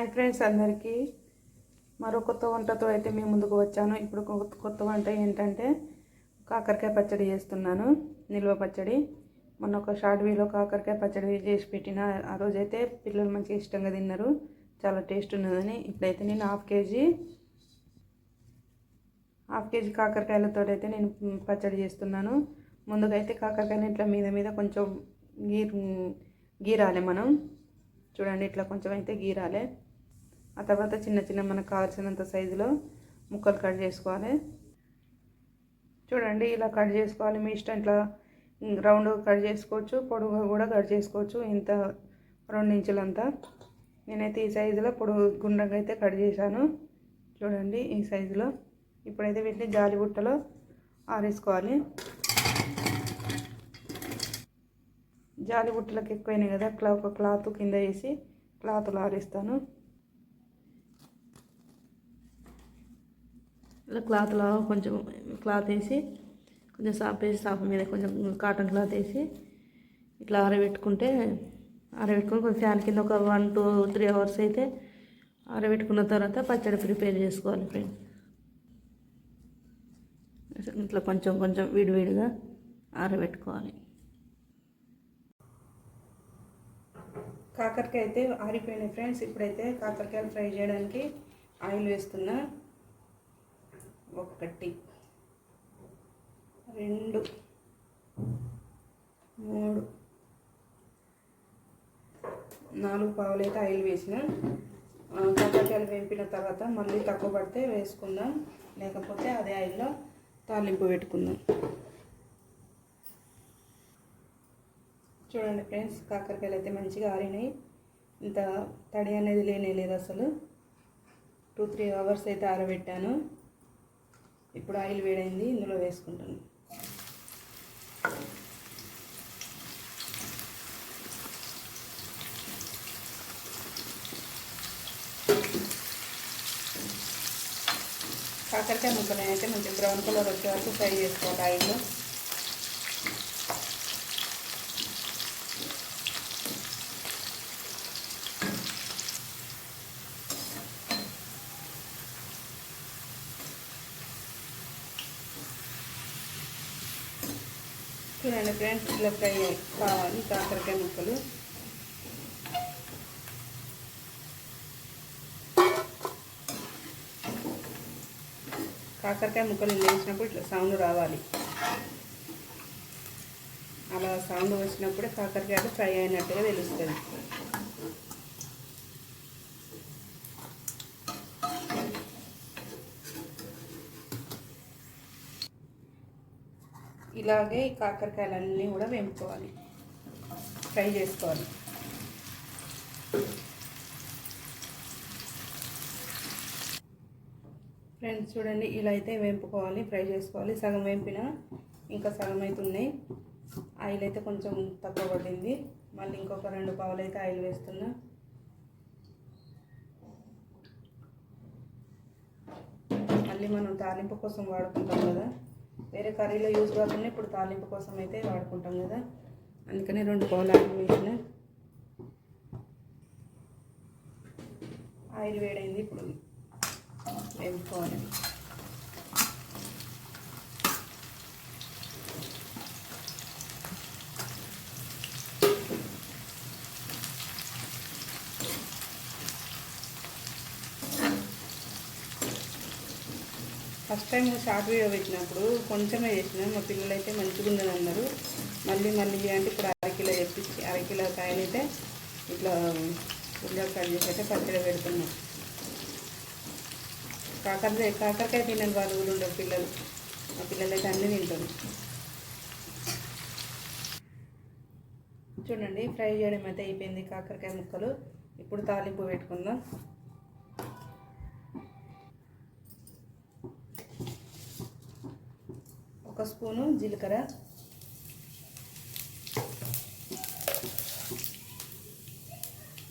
Hi friends అందరికీ. మరో కొత్త వంటతో అయితే మీ ముందుకు వచ్చాను. ఇప్పుడు కొత్త కొత్త వంట ఏంటంటే కాకరకాయ పచ్చడి చేస్తున్నాను. నిల్వ పచ్చడి. మొన్న ఒక షార్ట్ వీలో కాకరకాయ పచ్చడి చేసి పెట్టిన ఆ రోజైతే పిల్లలు మంచిగా ఇష్టంగా తిన్నారు. చాలా టేస్ట్ ఉన్నదని ఇప్పుడైతే నేను హాఫ్ కేజీ హాఫ్ కేజీ కాకరకాయలతో అయితే నేను పచ్చడి చేస్తున్నాను. ముందుగా అయితే కాకరకాయని ఇట్లా మీద మీద కొంచెం గీ గీరాలి మనం. చూడండి ఇట్లా కొంచెం అయితే గీరాలి. ఆ తర్వాత చిన్న చిన్న మనకు కావాల్సినంత సైజులో ముక్కలు కట్ చేసుకోవాలి. చూడండి ఇలా కట్ చేసుకోవాలి. మీ ఇష్టం ఇట్లా రౌండ్గా కట్ చేసుకోవచ్చు పొడుగుగా కూడా కట్ చేసుకోవచ్చు. ఇంత రెండు ఇంచులంతా. నేనైతే ఈ సైజులో పొడుగు గుండ్రంగా అయితే కట్ చేశాను. చూడండి ఈ సైజులో ఇప్పుడైతే వీటిని జాలి బుట్టలో ఆరేసుకోవాలి. జాలి బుట్టలకు ఎక్కువైనాయి కదా అట్లా ఒక క్లాత్ కింద వేసి క్లాత్లో ఆరేస్తాను. ఇలా క్లాత్లో కొంచెం క్లాత్ వేసి కొంచెం సాఫ్ వేసి సాఫ్ మీద కొంచెం కాటన్ క్లాత్ వేసి ఇట్లా ఆరబెట్టుకుంటే ఆరబెట్టుకుని కొంచెం ఫ్యాన్ కింద ఒక వన్ టూ త్రీ అవర్స్ అయితే ఆరబెట్టుకున్న తర్వాత పచ్చడి ప్రిపేర్ చేసుకోవాలి ఫ్రెండ్స్ ఇట్లా కొంచెం కొంచెం విడివిడిగా ఆరబెట్టుకోవాలి. కాకరకాయ అయితే ఆరిపోయినాయి ఫ్రెండ్స్ ఇప్పుడైతే కాకరకాయలు ఫ్రై చేయడానికి ఆయిల్ వేస్తున్నా. ఒకటి రెండు మూడు నాలుగు పావులు అయితే ఆయిల్ వేసిన. కాకరకాయలు వేపిన తర్వాత మళ్ళీ తక్కువ పడితే వేసుకుందాం. లేకపోతే అదే ఆయిల్లో తాలింపు పెట్టుకుందాం. చూడండి ఫ్రెండ్స్ కాకరకాయలు అయితే మంచిగా ఆరినాయి. ఇంత తడి అనేది లేనే లేదు అసలు. టూ త్రీ అవర్స్ అయితే ఆరబెట్టాను. ఇప్పుడు ఆయిల్ వేడైంది ఇందులో వేసుకుంటాను. కాకరకాయ ముక్కలు అయితే మంచి బ్రౌన్ కలర్ వచ్చే వరకు ఫ్రై చేసుకోవాలి ఆయిల్లో. చూడండి ఫ్రెండ్స్ ఇలా ఫ్రై కావాలి కాకరకాయ ముక్కలు. కాకరకాయ ముక్కలు వేసినప్పుడు ఇట్లా సౌండ్ రావాలి. అలా సౌండ్ వచ్చినప్పుడే కాకరకాయలు ఫ్రై అయినట్టుగా తెలుస్తుంది. ఇలాగే ఈ కాకరకాయలన్నీ కూడా వేపుకోవాలి. ఫ్రై చేసుకోవాలి. ఫ్రెండ్స్ చూడండి ఇలా అయితే వేపుకోవాలి ఫ్రై చేసుకోవాలి. సగం వేపిన ఇంకా సగం అయితే ఉన్నాయి ఆయిల్ అయితే కొంచెం తక్కువ పడింది. మళ్ళీ ఇంకొక రెండు పావులు అయితే ఆయిల్ వేస్తున్నా. మళ్ళీ మనం తాలింపు కోసం వాడుకుంటాం కదా. వేరే కర్రీలో యూజ్ కాకుండా ఇప్పుడు తాలింపు కోసం అయితే వాడుకుంటాం కదా. అందుకని రెండు పావులు ఆయిల్ వేసిన. ఆయిల్ వేడైంది ఇప్పుడు వేసుకోవాలి ఫస్ట్ టైం షార్ట్ వీడియో పెట్టినప్పుడు కొంచెమే చేసిన మా పిల్లలు అయితే మంచిగా ఉందని అన్నారు. మళ్ళీ మళ్ళీ అంటే ఇప్పుడు అరకిలో తెప్పించి అరకిలో కాయనైతే ఇట్లా ఉల్లిగా కట్ చేసి అయితే పచ్చడి పెడుతున్నాం. కాకరకాయ కాకరకాయ తినని వాళ్ళు కూడా ఉండరు పిల్లలు. మా పిల్లలు అయితే అన్నీ తింటారు. చూడండి ఫ్రై చేయడం అయితే అయిపోయింది కాకరకాయ ముక్కలు. ఇప్పుడు తాలింపు పెట్టుకుందాం. ఒక స్పూను జీలకర్ర.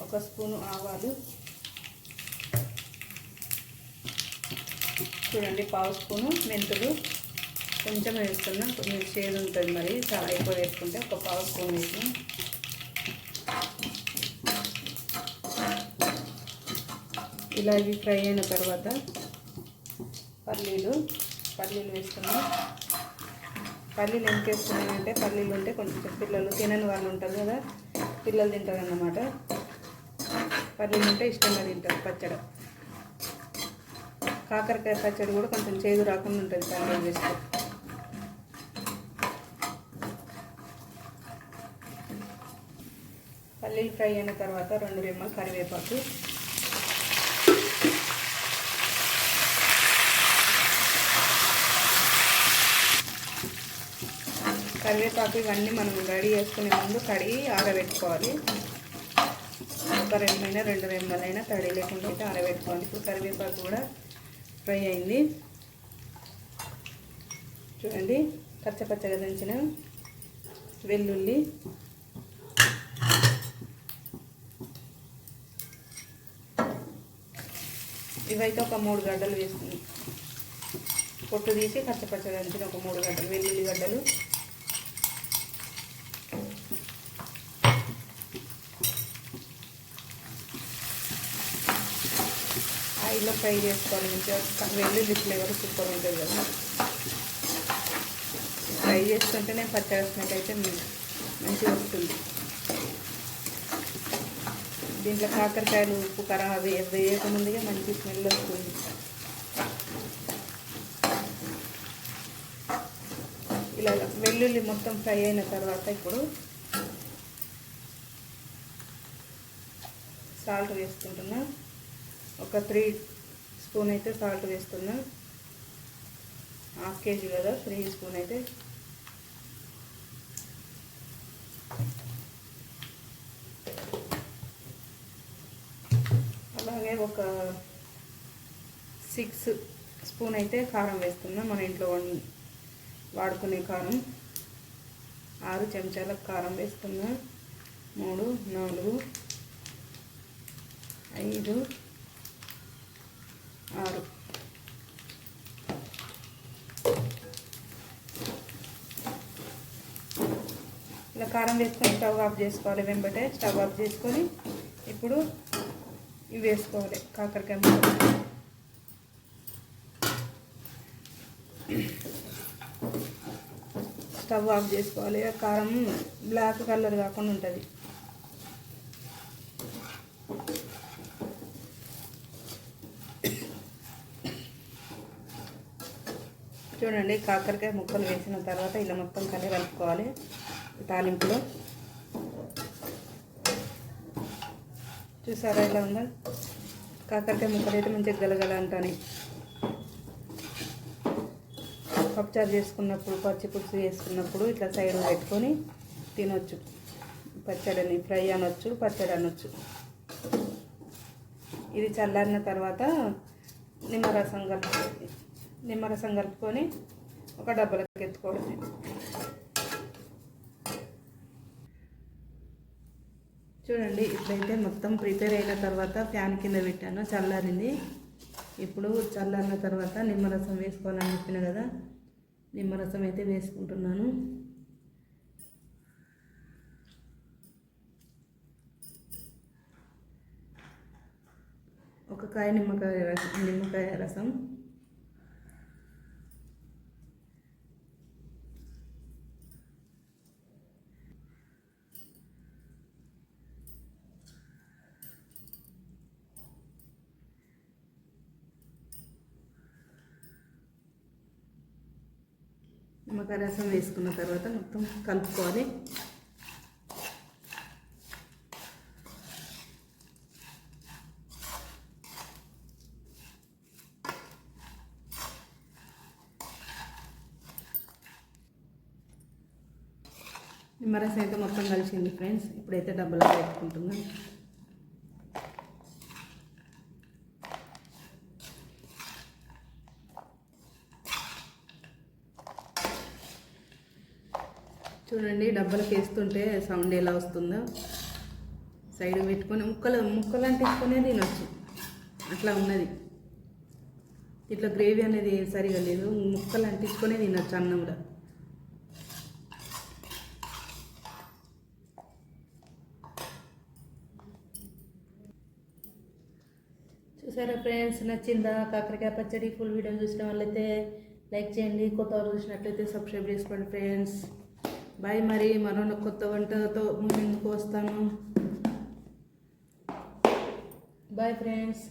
ఒక స్పూను ఆవాలు. చూడండి పావు స్పూను మెంతులు. కొంచెం వేస్తున్నా కొంచెం షేడ్ ఉంటుంది మరి. చాలా ఎక్కువ వేసుకుంటే ఒక పావు స్పూన్ వేసి ఇలా ఇవి ఫ్రై అయిన తర్వాత పల్లీలు పల్లీలు వేసుకున్నాం. పల్లీలు ఎందుకు వేస్తున్నానంటే పల్లీలు ఉంటే కొంచెం పిల్లలు తినని వాళ్ళు ఉంటారు కదా పిల్లలు తింటారు అన్నమాట పల్లీలు ఉంటే ఇష్టంగా తింటారు పచ్చడి. కాకరకాయ పచ్చడి కూడా కొంచెం చేదు రాకుండా ఉంటుంది పల్లీలు వేస్తే పల్లీలు ఫ్రై అయిన తర్వాత రెండు రెమ్మలు కరివేపాకు కరివేపాకు ఇవన్నీ మనం రెడీ చేసుకునే ముందు కడిగి ఆరబెట్టుకోవాలి. ఒక రెమ్మైనా రెండు రెమ్మలైనా తడి లేకుండా అయితే ఆరబెట్టుకోవాలి. ఇప్పుడు కరివేపాకు కూడా ఫ్రై అయింది. చూడండి పచ్చపచ్చగా దంచిన వెల్లుల్లి. ఇవైతే ఒక మూడు గడ్డలు వేస్తుంది పొట్టు తీసి పచ్చపచ్చగా దంచిన ఒక మూడు గడ్డలు వెల్లుల్లి గడ్డలు ఆయిల్లో ఫ్రై చేసుకోవాలి మంచిగా. వెల్లుల్లి ఫ్లేవర్ సూపర్ ఉంటుంది కదా. ఫ్రై చేసుకుంటేనే పచ్చడి స్మెల్ అయితే మంచిగా వస్తుంది. దీంట్లో కాకరకాయలు ఉప్పు కారం అవి వేయకముందుగా మంచి స్మెల్ వస్తుంది. ఇలా వెల్లుల్లి మొత్తం ఫ్రై అయిన తర్వాత ఇప్పుడు సాల్ట్ వేసుకుంటున్నా. ఒక త్రీ స్పూన్ అయితే సాల్ట్ వేస్తున్నాను హాఫ్ కేజీ కదా త్రీ స్పూన్ అయితే. అలాగే ఒక సిక్స్ స్పూన్ అయితే కారం వేస్తున్నా మన ఇంట్లో వాడుకునే కారం. ఆరు చెంచాల కారం వేస్తున్నా మూడు నాలుగు ఐదు ఆరు. ఇలా కారం వేసుకొని స్టవ్ ఆఫ్ చేసుకోవాలి వెంబటే స్టవ్ ఆఫ్ చేసుకొని ఇప్పుడు ఇవి వేసుకోవాలి కాకరకాయ ముక్కలు. స్టవ్ ఆఫ్ చేసుకోవాలి కారం బ్లాక్ కలర్ కాకుండా ఉంటుంది. చూడండి కాకరకాయ ముక్కలు వేసిన తర్వాత ఇలా మొత్తం కలి కలుపుకోవాలి తాలింపులో. చూసారా ఇలా ఉందా? కాకరకాయ ముక్కలు అయితే మంచిగా గలగల అంటాను పప్పుచారు చేసుకున్నప్పుడు పచ్చి పులుసు చేసుకున్నప్పుడు ఇట్లా సైడ్ పెట్టుకొని తినొచ్చు. పచ్చడిని ఫ్రై అనొచ్చు పచ్చడి అనొచ్చు. ఇది చల్లారిన తర్వాత నిమ్మరసం కలిపి నిమ్మరసం కలుపుకొని ఒక డబ్బలకు ఎత్తుకోవడమే చూడండి ఇప్పుడైతే మొత్తం ప్రిపేర్ అయిన తర్వాత ఫ్యాన్ కింద పెట్టాను చల్లారింది. ఇప్పుడు చల్లారిన తర్వాత నిమ్మరసం వేసుకోవాలని చెప్పిన కదా నిమ్మరసం అయితే వేసుకుంటున్నాను. ఒక కాయ నిమ్మకాయ రసం నిమ్మకాయ రసం. నిమ్మకాయ రసం వేసుకున్న తర్వాత మొత్తం కలుపుకోవాలి. నిమ్మరసం అయితే మొత్తం కలిసింది ఫ్రెండ్స్. ఇప్పుడైతే డబ్బులు పెట్టుకుంటున్నాను చూడండి డబ్బలకు వేస్తుంటే సౌండ్ ఎలా వస్తుందో. సైడ్ పెట్టుకొని ముక్కలు ముక్కలు అంటించుకునే తినొచ్చు. అట్లా ఉన్నది. ఇట్లా గ్రేవీ అనేది సరిగా లేదు. ముక్కలు అంటించుకునే తినొచ్చు కూడా. చూసారా ఫ్రెండ్స్? నచ్చిందా? కాకరకాయ పచ్చడి ఫుల్ వీడియో చూసిన వాళ్ళైతే లైక్ చేయండి. కొత్త వాళ్ళు చూసినట్లయితే సబ్స్క్రైబ్ చేసుకోండి ఫ్రెండ్స్. బాయ్ మరి మరో కొత్త వంటతో ముందుకు వస్తాను? Bye friends.